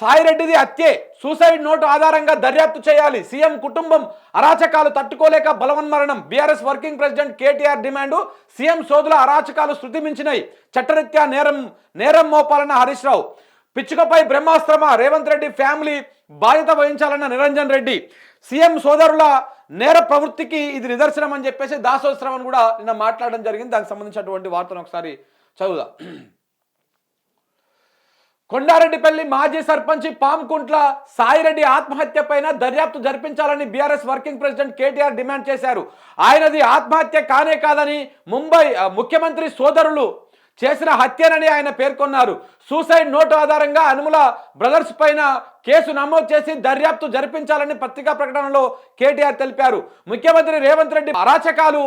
సాయి రెడ్డిది హత్యే. Suicide note ఆధారంగా దర్యాప్తు చేయాలి. సీఎం కుటుంబం అరాచకాలు తట్టుకోలేక బలవన్మరణం. BRS working president KTR demand. CM సోదుల అరాచకాలు శృతి మించినాయి చట్టరీత్యా నేరం నేరం మోపాలన్న హరీష్ రావు. పిచ్చుకపై బ్రహ్మాస్త్రమ రేవంత్ రెడ్డి ఫ్యామిలీ బాధ్యత వహించాలన్న నిరంజన్ రెడ్డి. సీఎం సోదరుల నేర ప్రవృత్తికి ఇది నిదర్శనం అని చెప్పేసి దాసోత్సవం కూడా నిన్న మాట్లాడడం జరిగింది. దానికి సంబంధించినటువంటి వార్తను ఒకసారి చదువుదా. కొండారెడ్డిపల్లి మాజీ సర్పంచ్ పామ్కుంట్ల సాయిరెడ్డి ఆత్మహత్య పైన దర్యాప్తు జరిపించాలని BRS working president KTR demand చేశారు. ఆయనది ఆత్మహత్య కానే కాదని ముంబై ముఖ్యమంత్రి సోదరులు చేసిన హత్యనని ఆయన పేర్కొన్నారు. సూసైడ్ నోటు ఆధారంగా అనుముల బ్రదర్స్ పైన కేసు నమోదు చేసి దర్యాప్తు జరిపించాలని పత్రికా ప్రకటనలో కేటీఆర్ తెలిపారు. ముఖ్యమంత్రి రేవంత్ రెడ్డి అరాచకాలు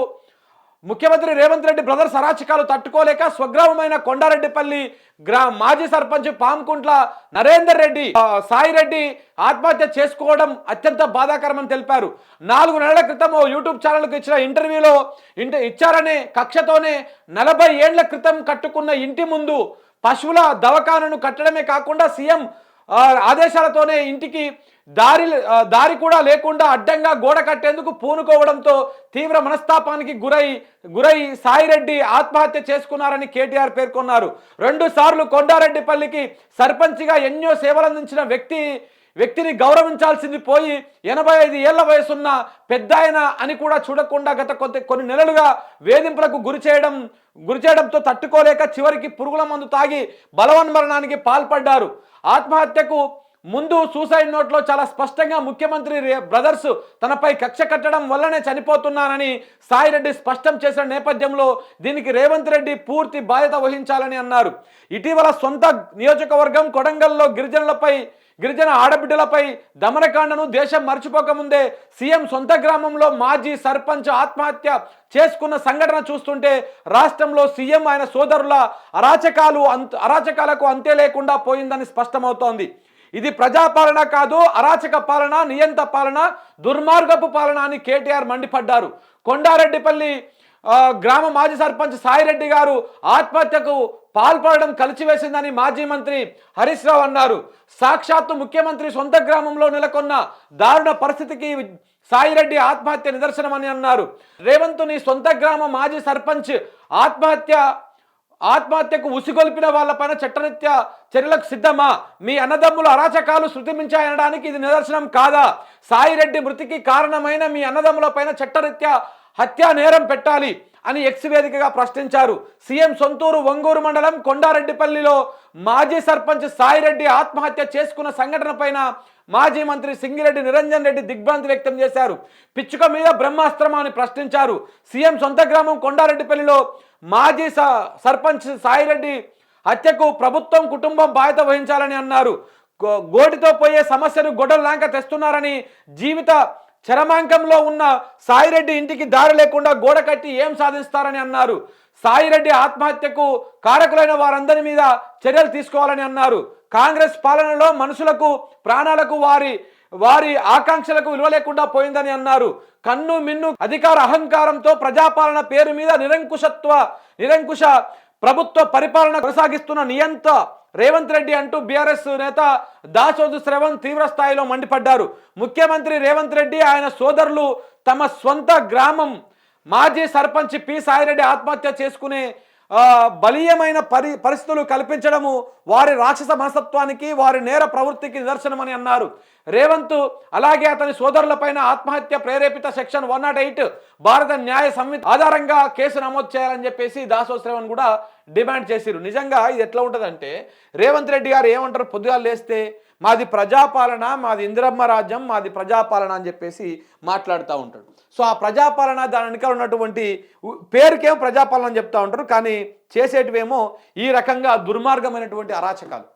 ముఖ్యమంత్రి రేవంత్ రెడ్డి బ్రదర్స్ అరాచకాలు తట్టుకోలేక స్వగ్రామమైన కొండారెడ్డిపల్లి గ్రా మాజీ సర్పంచ్ పామ్కుంట్ల నరేందర్ రెడ్డి సాయి రెడ్డి ఆత్మహత్య చేసుకోవడం అత్యంత బాధాకరమని తెలిపారు. నాలుగు నెలల క్రితం ఓ యూట్యూబ్ ఛానల్కు ఇచ్చిన ఇంటర్వ్యూలో ఇంట ఇచ్చారనే కక్షతోనే నలభై ఏండ్ల క్రితం కట్టుకున్న ఇంటి ముందు పశువుల దవాఖానను కట్టడమే కాకుండా సీఎం ఆదేశాలతోనే ఇంటికి దారి దారి కూడా లేకుండా అడ్డంగా గోడ కట్టేందుకు పూనుకోవడంతో తీవ్ర మనస్తాపానికి గురై గురై సాయిరెడ్డి ఆత్మహత్య చేసుకున్నారని కేటీఆర్ పేర్కొన్నారు. రెండు సార్లు కొండారెడ్డిపల్లికి సర్పంచ్గా ఎన్నో సేవలందించిన వ్యక్తి వ్యక్తిని గౌరవించాల్సింది పోయి ఎనభై ఐదు ఏళ్ళ వయసున్న పెద్దాయన అని కూడా చూడకుండా గత కొద్ది కొన్ని నెలలుగా వేధింపులకు గురి చేయడం గురి చేయడంతో తట్టుకోలేక చివరికి పురుగుల మందు తాగి బలవన్మరణానికి పాల్పడ్డారు. ఆత్మహత్యకు ముందు సూసైడ్ నోట్లో చాలా స్పష్టంగా ముఖ్యమంత్రి రే- బ్రదర్స్ తనపై కక్ష కట్టడం వల్లనే చనిపోతున్నానని సాయిరెడ్డి స్పష్టం చేసిన నేపథ్యంలో దీనికి రేవంత్ రెడ్డి పూర్తి బాధ్యత వహించాలని అన్నారు. ఇటీవల సొంత నియోజకవర్గం కొడంగల్లో గిరిజనులపై గిరిజన ఆడబిడ్డలపై దమనకాండను దేశం మర్చిపోకముందే సీఎం సొంత గ్రామంలో మాజీ సర్పంచ్ ఆత్మహత్య చేసుకున్న సంఘటన చూస్తుంటే రాష్ట్రంలో సీఎం ఆయన సోదరుల అరాచకాలు అంత అరాచకాలకు అంతే లేకుండా పోయిందని స్పష్టమవుతోంది. ఇది ప్రజాపాలన కాదు అరాచక పాలన నియంత పాలన దుర్మార్గపు పాలన అని కేటీఆర్ మండిపడ్డారు. కొండారెడ్డిపల్లి గ్రామ మాజీ సర్పంచ్ సాయిరెడ్డి గారు ఆత్మహత్యకు పాల్పడడం కలిసివేసిందని మాజీ మంత్రి హరీష్ రావు అన్నారు. సాక్షాత్తు ముఖ్యమంత్రి సొంత గ్రామంలో నెలకొన్న దారుణ పరిస్థితికి సాయిరెడ్డి ఆత్మహత్య నిదర్శనమని అన్నారు. రేవంత్ నీ సొంత గ్రామ మాజీ సర్పంచ్ ఆత్మహత్య ఆత్మహత్యకు ఉసిగొల్పిన వాళ్ళపైన చట్టరీత్య చర్యలకు సిద్ధమా? మీ అన్నదమ్ముల అరాచకాలు శృతిమించాయనడానికి ఇది నిదర్శనం కాదా? సాయిరెడ్డి మృతికి కారణమైన మీ అన్నదమ్ముల పైన చట్టరీత్యా హత్యా నేరం పెట్టాలి అని ఎక్స్ వేదికగా ప్రశ్నించారు. సీఎం సొంతూరు ఒంగూరు మండలం కొండారెడ్డిపల్లిలో మాజీ సర్పంచ్ సాయిరెడ్డి ఆత్మహత్య చేసుకున్న సంఘటన పైన మాజీ మంత్రి సింగిరెడ్డి నిరంజన్ రెడ్డి దిగ్భ్రాంతి వ్యక్తం చేశారు. పిచ్చుక మీద బ్రహ్మాస్త్రమా అని ప్రశ్నించారు. సీఎం సొంత గ్రామం కొండారెడ్డిపల్లిలో మాజీ స- సర్పంచ్ సాయిరెడ్డి హత్యకు ప్రభుత్వం కుటుంబం బాధ్యత వహించాలని అన్నారు. గో- గోటితో పోయే సమస్యను గొడవలాంక తెస్తున్నారని జీవిత చరమాంకంలో ఉన్న సాయిరెడ్డి ఇంటికి దారి లేకుండా గోడ కట్టి ఏం సాధిస్తారని అన్నారు. సాయిరెడ్డి ఆత్మహత్యకు కారకులైన వారందరి మీద చర్యలు తీసుకోవాలని అన్నారు. కాంగ్రెస్ పాలనలో మనుషులకు ప్రాణాలకు వారి వారి ఆకాంక్షలకు విలువ లేకుండా పోయిందని అన్నారు. కన్ను మిన్ను అధికార అహంకారంతో ప్రజాపాలన పేరు మీద నిరంకుశత్వ నిరంకుశ ప్రభుత్వ పరిపాలన కొనసాగిస్తున్న నియంత రేవంత్ రెడ్డి అంటూ బీఆర్ఎస్ నేత దాసోజు శ్రవణ్ తీవ్ర స్థాయిలో మండిపడ్డారు. ముఖ్యమంత్రి రేవంత్ రెడ్డి ఆయన సోదరులు తమ స్వంత గ్రామం మాజీ సర్పంచ్ పి సాయిరెడ్డి ఆత్మహత్య చేసుకునే బలీయమైన పరి పరిస్థితులు కల్పించడము వారి రాక్షస మనస్తత్వానికి వారి నేర ప్రవృత్తికి నిదర్శనమని అన్నారు. రేవంత్ అలాగే అతని సోదరులపైన ఆత్మహత్య ప్రేరేపిత సెక్షన్ వన్ నాట్ ఎయిట్ భారత న్యాయ సంహిత ఆధారంగా కేసు నమోదు చేయాలని చెప్పేసి దాసోశ్రవణ్ కూడా డిమాండ్ చేసిరు నిజంగా ఇది ఎట్లా ఉంటుందంటే రేవంత్ రెడ్డి గారు ఏమంటారు? పొద్దుగా లేస్తే మాది ప్రజాపాలన మాది ఇందిరమ్మ రాజ్యం మాది ప్రజాపాలన అని చెప్పేసి మాట్లాడుతూ ఉంటాడు. సో ఆ ప్రజాపాలన దాని వెనకాల ఉన్నటువంటి పేరుకేమో ప్రజాపాలన అని చెప్తూ ఉంటారు. కానీ చేసేటివేమో ఈ రకంగా దుర్మార్గమైనటువంటి అరాచకాలు.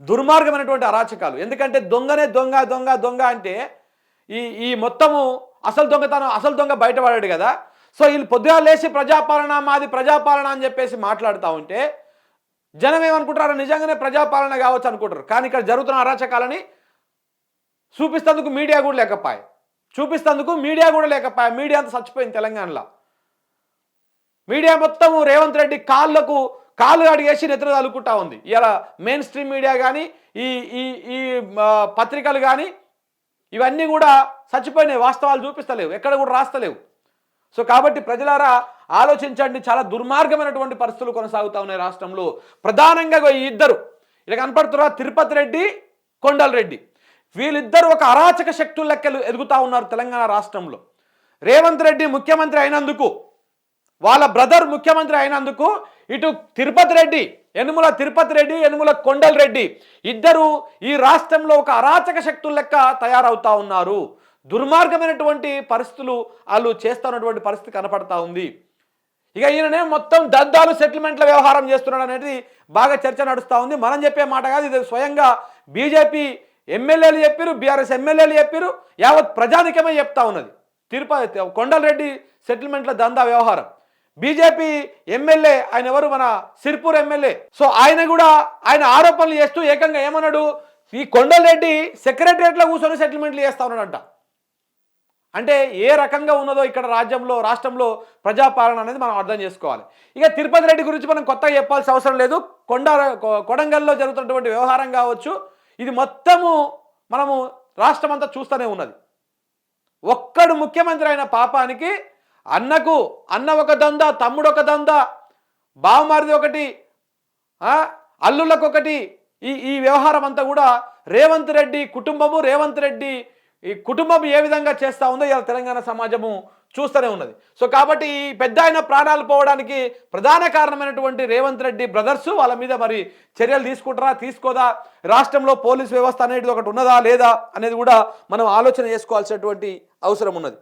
దుర్మార్గమైనటువంటి అరాచకాలు. ఎందుకంటే దొంగనే దొంగ దొంగ దొంగ అంటే ఈ ఈ మొత్తము అసలు దొంగతనం అసలు దొంగ బయటపడాడు కదా. సో వీళ్ళు పొద్దుగా లేచి ప్రజాపాలన మాది ప్రజాపాలన అని చెప్పేసి మాట్లాడుతూ ఉంటే జనం ఏమనుకుంటారు? నిజంగానే ప్రజాపాలన కావచ్చు అనుకుంటారు. కానీ ఇక్కడ జరుగుతున్న అరాచకాలని చూపిస్తేందుకు మీడియా కూడా లేకపోయే. చూపిస్తేందుకు మీడియా కూడా లేకపోయా. మీడియా అంతా చచ్చిపోయింది తెలంగాణలో. మీడియా మొత్తము రేవంత్ రెడ్డి కాళ్ళకు కాలు అడిగేసి నిద్ర తలుకుంటా ఉంది. ఇలా మెయిన్ స్ట్రీమ్ మీడియా కానీ ఈ ఈ ఈ పత్రికలు కానీ ఇవన్నీ కూడా చచ్చిపోయినాయి. వాస్తవాలు చూపిస్తలేవు. ఎక్కడ కూడా రాస్తలేవు. సో కాబట్టి ప్రజలారా ఆలోచించండి. చాలా దుర్మార్గమైనటువంటి పరిస్థితులు కొనసాగుతూ ఉన్నాయి రాష్ట్రంలో. ప్రధానంగా ఈ ఇద్దరు. ఇలా కనపడుతున్నారు తిరుపతి రెడ్డి కొండల్ రెడ్డి. వీళ్ళిద్దరు ఒక అరాచక శక్తుల లెక్కలు ఎదుగుతా ఉన్నారు తెలంగాణ రాష్ట్రంలో. రేవంత్ రెడ్డి ముఖ్యమంత్రి అయినందుకు వాళ్ళ బ్రదర్ ముఖ్యమంత్రి అయినందుకు ఇటు తిరుపతి రెడ్డి యనుమల తిరుపతి రెడ్డి యనుమల కొండల్ రెడ్డి ఇద్దరు ఈ రాష్ట్రంలో ఒక అరాచక శక్తుల లెక్క తయారవుతా ఉన్నారు. దుర్మార్గమైనటువంటి పరిస్థితులు వాళ్ళు చేస్తున్నటువంటి పరిస్థితి కనపడతా ఉంది. ఇక ఈయననే మొత్తం దద్దాలు సెటిల్మెంట్ల వ్యవహారం చేస్తున్నాడు అనేది బాగా చర్చ నడుస్తూ ఉంది. మనం చెప్పే మాట కాదు ఇది స్వయంగా బీజేపీ ఎమ్మెల్యేలు చెప్పారు బీఆర్ఎస్ ఎమ్మెల్యేలు చెప్పారు యావత్ ప్రజానికమే చెప్తా ఉన్నది. తిరుపతి కొండలరెడ్డి సెటిల్మెంట్ల దందా వ్యవహారం. బీజేపీ ఎమ్మెల్యే ఆయన ఎవరు? మన సిర్పూర్ ఎమ్మెల్యే. సో ఆయన కూడా ఆయన ఆరోపణలు చేస్తూ ఏకంగా ఏమన్నాడు? ఈ కొండలరెడ్డి సెక్రటరియట్లో కూర్చొని సెటిల్మెంట్లు చేస్తా ఉన్నాడంట. అంటే ఏ రకంగా ఉన్నదో ఇక్కడ రాజ్యంలో రాష్ట్రంలో ప్రజాపాలన అనేది మనం అర్థం చేసుకోవాలి. ఇక తిరుపతి రెడ్డి గురించి మనం కొత్తగా చెప్పాల్సిన అవసరం లేదు. కొండ కొ- కొడంగల్లో జరుగుతున్నటువంటి వ్యవహారం కావచ్చు. ఇది మొత్తము మనము రాష్ట్రం అంతా చూస్తూనే ఉన్నది. ఒక్కడు ముఖ్యమంత్రి అయిన పాపానికి అన్నకు అన్న ఒక దంద తమ్ముడు ఒక దంద బావమారిది ఒకటి అల్లులకు ఒకటి ఈ ఈ వ్యవహారం అంతా కూడా రేవంత్ రెడ్డి కుటుంబము రేవంత్ రెడ్డి ఈ కుటుంబం ఏ విధంగా చేస్తూ ఉందో ఇలా తెలంగాణ సమాజము చూస్తూనే ఉన్నది. సో కాబట్టి ఈ పెద్ద ఆయన ప్రాణాలు పోవడానికి ప్రధాన కారణమైనటువంటి రేవంత్ రెడ్డి బ్రదర్స్ వాళ్ళ మీద మరి చర్యలు తీసుకుంటారా తీసుకోదా రాష్ట్రంలో పోలీస్ వ్యవస్థ అనేది ఒకటి ఉన్నదా లేదా అనేది కూడా మనం ఆలోచన చేసుకోవాల్సినటువంటి అవసరం ఉన్నది.